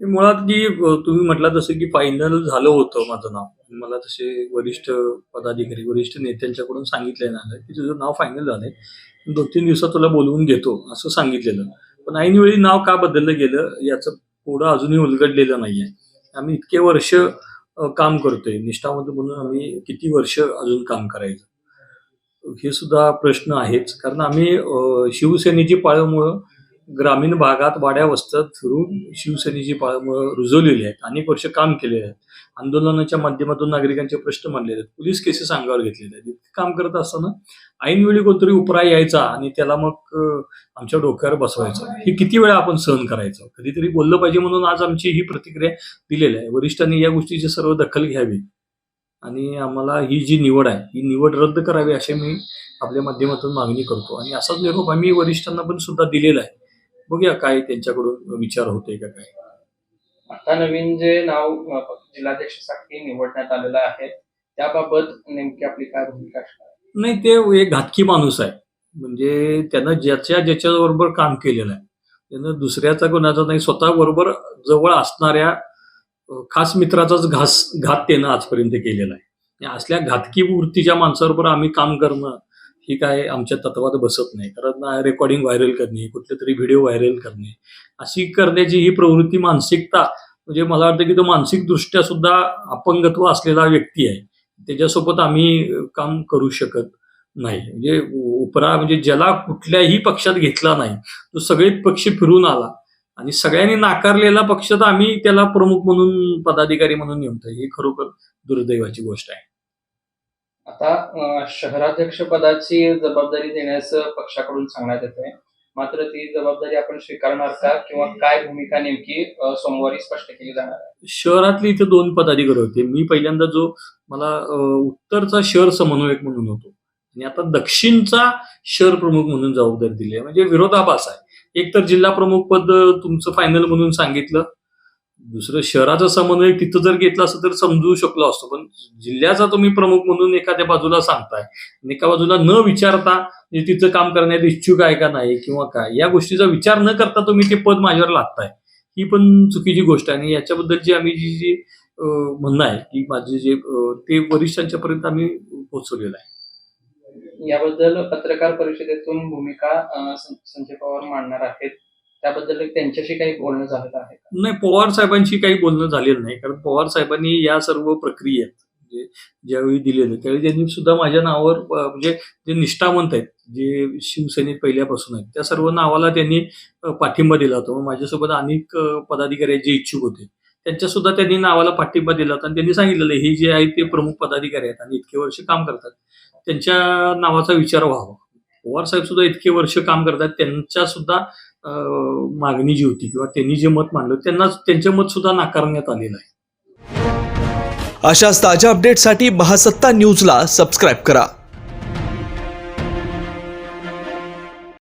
मुळात की तुम्ही म्हटला तसं की फायनल झालं होतं माझं नाव. मला तसे वरिष्ठ पदाधिकारी वरिष्ठ नेत्यांच्याकडून सांगितलं झालं की तुझं नाव फायनल झालंय. दोन तीन दिवसात तुला बोलवून घेतो असं सांगितलेलं. पण ऐनवेळी नाव का बदललं गेलं याचं पुढं अजूनही उलगडलेलं नाहीये. आम्ही इतके वर्ष काम करतोय. निष्ठावंत म्हणून आम्ही किती वर्ष अजून काम करायचं? हे सुद्धा प्रश्न आहेच. कारण आम्ही शिवसेनेची पाळमुळं ग्रामीण भागात वाड्या वस्त्यात फिरून शिवसेनेची रुजवलेली आहेत अनेक वर्ष काम केलेले आहेत. आंदोलनाच्या माध्यमातून नागरिकांचे प्रश्न मांडलेले आहेत. पोलीस केसेस अंगावर घेतलेले आहेत. इतकं काम करत असताना ऐनवेळी कोणतरी उपरा यायचा आणि त्याला मग आमच्या डोक्यावर बसवायचं. हे किती वेळा आपण सहन करायचं? कधीतरी बोललं पाहिजे म्हणून आज आमची ही प्रतिक्रिया दिलेली आहे. वरिष्ठांनी या गोष्टीची सर्व दखल घ्यावी आणि आम्हाला ही जी निवड आहे ही निवड रद्द करावी अशी मी आपल्या माध्यमातून मागणी करतो. आणि असाच निरोप आम्ही वरिष्ठांना पण सुद्धा दिलेला आहे. बघूया काय त्यांच्याकडून विचार होतोय का काय. आता नवीन जे नाव जिल्हाध्यक्षासाठी निवडण्यात आलेलं आहे त्याबाबत नेमकी आपली काय भूमिका असणार? नाही ते एक घातकी माणूस आहे. म्हणजे त्यानं ज्याच्या ज्याच्या बरोबर काम केलेलं आहे. त्यानं दुसऱ्याचा कोणाचा नाही स्वतः बरोबर जवळ असणाऱ्या खास मित्राचाच घास घात त्यानं आजपर्यंत केलेला आहे. असल्या घातकी वृत्तीच्या माणसाबरोबर आम्ही काम करणं ही काय आमच्या तत्वात बसत नाही. कारण रेकॉर्डिंग व्हायरल करणे कुठले तरी व्हिडिओ व्हायरल करणे अशी करण्याची ही प्रवृत्ती मानसिकता म्हणजे मला वाटतं की तो मानसिकदृष्ट्या सुद्धा अपंगत्व असलेला व्यक्ती आहे. त्याच्यासोबत आम्ही काम करू शकत नाही. म्हणजे उपरा म्हणजे ज्याला कुठल्याही पक्षात घेतला नाही तो सगळेच पक्ष फिरून आला. आणि सगळ्यांनी नाकारलेला पक्ष तर आम्ही त्याला प्रमुख म्हणून पदाधिकारी म्हणून नेमतोय ही खरोखर दुर्दैवाची गोष्ट आहे. आता शहराध्यक्षपदाची शहराध्यक्ष पदाची जबाबदारी देण्याचं पक्षाकडून सांगण्यात येतंय. मात्र ती जबाबदारी आपण स्वीकारणार का किंवा काय भूमिका नेमकी सोमवारी स्पष्ट केली जाणार आहे? इथे दोन पदाधिकारी होते. मी पहिल्यांदा जो मला उत्तरचा शहर समन्वयक म्हणून होतो. आणि आता दक्षिणचा शहर प्रमुख म्हणून जबाबदारी दिली आहे. म्हणजे विरोधाभास आहे. एक तर जिल्हा प्रमुख पद तुमचं फायनल म्हणून सांगितलं. दुसरं शहराचा समन्वय तिथं जर घेतला असतं तर समजू शकलो असतो पण जिल्ह्याचा तुम्ही प्रमुख म्हणून एखाद्या बाजूला सांगताय एका बाजूला न विचारता म्हणजे तिथं काम करण्यात इच्छुक आहे का नाही किंवा काय या गोष्टीचा विचार न करता तुम्ही ते पद माझ्यावर लागताय ही पण चुकीची गोष्ट आहे आणि याच्याबद्दलची आम्ही जी जी म्हणणं आहे की माझे जे ते वरिष्ठांच्या पर्यंत आम्ही पोहोचवलेलं आहे. याबद्दल पत्रकार परिषदेतून भूमिका संजय पवार मांडणार आहेत. त्याबद्दल त्यांच्याशी काही बोलणं झालेलं आहे नाही पवार साहेबांशी काही बोलणं झालेलं नाही. कारण पवार साहेबांनी या सर्व प्रक्रियेत म्हणजे ज्यावेळी दिलेलं त्यावेळी त्यांनी सुद्धा माझ्या नावावर म्हणजे जे निष्ठावंत आहेत जे शिवसेनेत पहिल्यापासून आहेत त्या सर्व नावाला त्यांनी पाठिंबा दिला होता. माझ्यासोबत अनेक पदाधिकारी आहेत जे इच्छुक होते. त्यांच्या सुद्धा त्यांनी नावाला पाठिंबा दिला होता आणि त्यांनी सांगितलेलं हे जे आहेत ते प्रमुख पदाधिकारी आहेत आणि इतके वर्ष काम करतात. त्यांच्या नावाचा विचार व्हावा. पवार साहेब सुद्धा इतके वर्ष काम करतात त्यांच्या सुद्धा मागणी जी होती किंवा त्यांनी जे मत मांडलं त्यांना त्यांचे मत सुद्धा नाकारण्यात आलेलं आहे. अशाच ताज्या अपडेटसाठी महासत्ता न्यूजला सबस्क्राईब करा.